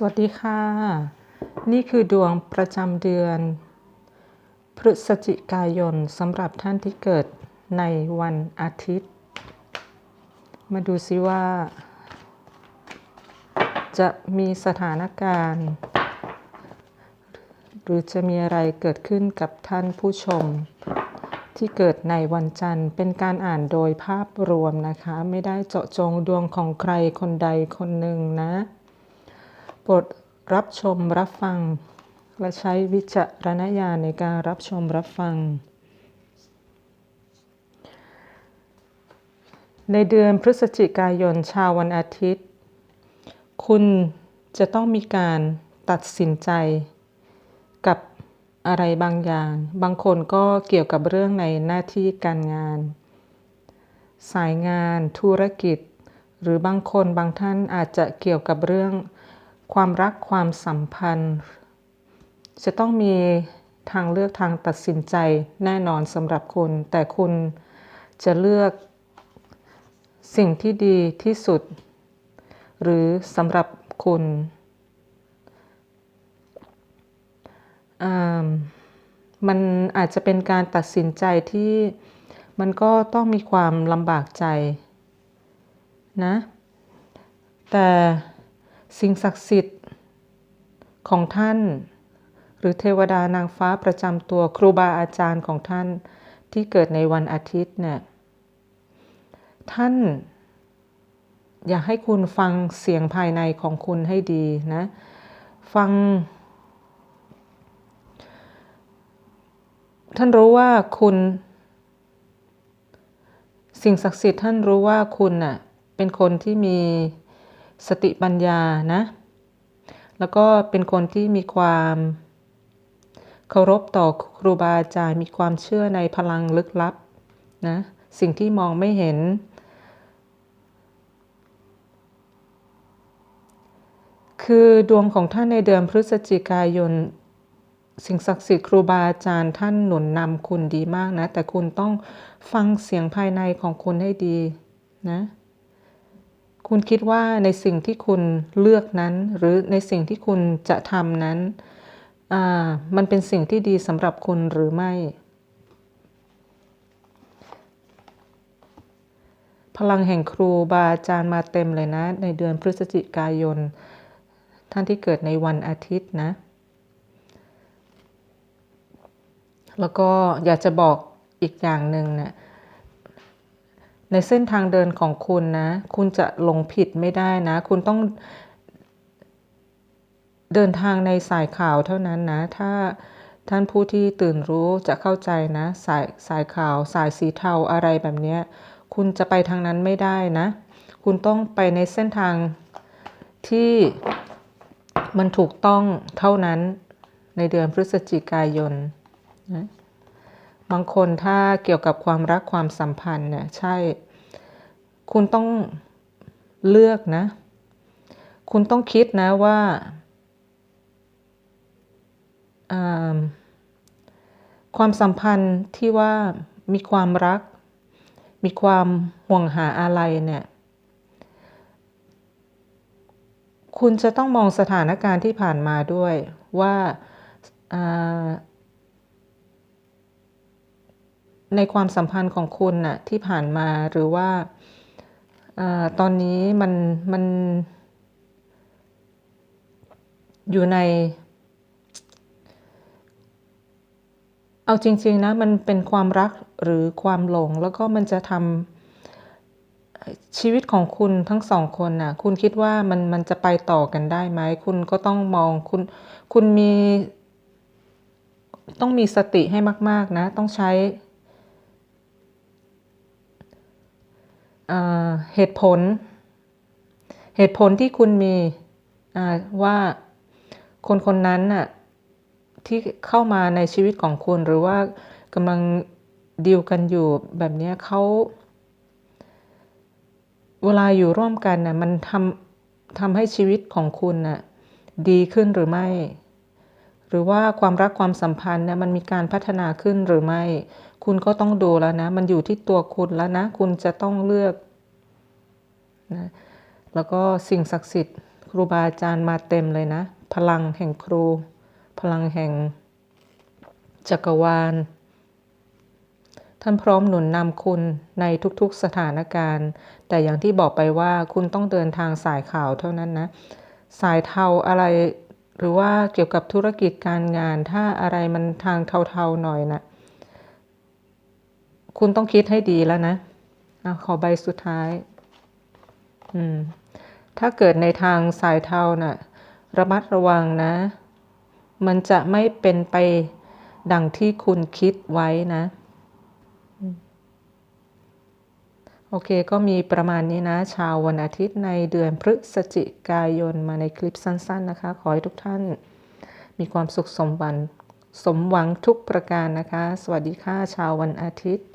สวัสดีค่ะ นี่คือดวงประจำเดือน พฤศจิกายนสำหรับท่านที่เกิดในวันอาทิตย์ มาดูซิว่า จะมีสถานการณ์ หรือจะมีอะไรเกิดขึ้นกับท่านผู้ชม ที่เกิดในวันจันทร์ เป็นการอ่านโดยภาพรวมนะคะ ไม่ได้เจาะจงดวงของใครคนใดคนหนึ่งนะ ปรดรับชมรับฟัง และใช้วิจารณญาณในการรับชมรับฟัง ในเดือนพฤศจิกายนชาววันอาทิตย์ คุณจะต้องมีการตัดสินใจกับอะไรบางอย่าง บางคนก็เกี่ยวกับเรื่องในหน้าที่การงาน สายงานธุรกิจ หรือบางคนบางท่านอาจจะเกี่ยวกับเรื่อง ความรักความสัมพันธ์ จะต้องมีทางเลือกทางตัดสินใจแน่นอนสำหรับคุณ แต่คุณจะเลือกสิ่งที่ดีที่สุด หรือสำหรับคุณมันอาจจะเป็นการตัดสินใจที่มันก็ต้องมีความลำบากใจนะ แต่ สิ่งศักดิ์สิทธิ์ของท่าน หรือเทวดานางฟ้าประจำตัวครูบาอาจารย์ของท่านที่เกิดในวันอาทิตย์เนี่ยท่าน อยากให้คุณฟังเสียงภายในของคุณให้ดีนะ ฟัง ท่านรู้ว่าคุณ สิ่งศักดิ์สิทธิ์ท่านรู้ว่าคุณน่ะเป็นคนที่มี สติปัญญานะ แล้วก็เป็นคนที่มีความเคารพต่อครูบาอาจารย์มีความเชื่อในพลังลึกลับนะ สิ่งที่มองไม่เห็น คือดวงของท่านในเดือนพฤศจิกายน สิ่งศักดิ์สิทธิ์ครูบาอาจารย์ท่านหนุนนำคุณดีมากนะ แต่คุณต้องฟังเสียงภายในของคุณให้ดีนะ คุณคิดว่าในสิ่งที่คุณเลือกนั้น หรือในสิ่งที่คุณจะทำนั้น มันเป็นสิ่งที่ดีสำหรับคุณหรือไม่ พลังแห่งครูบาอาจารย์มาเต็มเลยนะ ในเดือนพฤศจิกายน ท่านที่เกิดในวันอาทิตย์นะ แล้วก็อยากจะบอกอีกอย่างหนึ่งเนะี่ย ในเส้นทางเดินของคุณนะ คุณจะหลงผิดไม่ได้นะ คุณต้องเดินทางในสายข่าวเท่านั้นนะ ถ้าท่านผู้ที่ตื่นรู้จะเข้าใจนะ สายสายข่าว สายสีเทาอะไรแบบนี้คุณจะไปทางนั้นไม่ได้นะ คุณต้องไปในเส้นทางที่มันถูกต้องเท่านั้นในเดือนพฤศจิกายนนะ บางคนถ้าเกี่ยวกับความรักความสัมพันธ์เนี่ยใช่ คุณต้องเลือกนะ คุณต้องคิดนะว่าความสัมพันธ์ที่ว่ามีความรัก มีความห่วงหาอะไรเนี่ย คุณจะต้องมองสถานการณ์ที่ผ่านมาด้วยว่า ในความสัมพันธ์ของคุณน่ะที่ผ่านมาหรือว่าอตอนนี้มันมัน อยู่ใน เอาจริง ๆ นะ มันเป็นความรักหรือความหลง แล้วก็มันจะทำชีวิตของคุณทั้งสองคนน่ะ คุณคิดว่ามันมันจะไปต่อกันได้ไหม คุณก็ต้องมองคุณ คุณมี ต้องมีสติให้มาก ๆ นะ ต้องใช้ เหตุผล เหตุผลที่คุณมีว่าคนคนนั้นน่ะที่เข้ามาในชีวิตของคุณหรือว่ากำลังดีลกันอยู่แบบนี้เขาเวลาอยู่ร่วมกันน่ะมันทำทำให้ชีวิตของคุณน่ะดีขึ้นหรือไม่ หรือว่าความรักความสัมพันธ์เนี่ยมันมีการพัฒนาขึ้นหรือไม่ คุณก็ต้องดูแล้วนะ มันอยู่ที่ตัวคุณแล้วนะ คุณจะต้องเลือกนะแล้วก็สิ่งศักดิ์สิทธิ์ ครูบาอาจารย์มาเต็มเลยนะ พลังแห่งครู พลังแห่งจักรวาล ท่านพร้อมหนุนนำคุณในทุกๆสถานการณ์ แต่อย่างที่บอกไปว่าคุณต้องเดินทางสายข่าวเท่านั้นนะ สายเทาอะไรหรือว่าเกี่ยวกับธุรกิจการงาน ถ้าอะไรมันทางเทาๆหน่อยนะ คุณต้องคิดให้ดีแล้วนะอขอใบสุดท้าย อืม ถ้าเกิดในทางสายเทานะ่ะ ระมัดระวังนะ มันจะไม่เป็นไปดังที่คุณคิดไว้นะ โอเค ก็มีประมาณนี้นะ ชาววันอาทิตย์ในเดือนพฤศจิกายนมาในคลิปสั้น ๆ นะคะ ขอให้ทุกท่านมีความสุขสมบันสมหวังทุกประการนะคะ สวัสดีค่ะ ชาววันอาทิตย์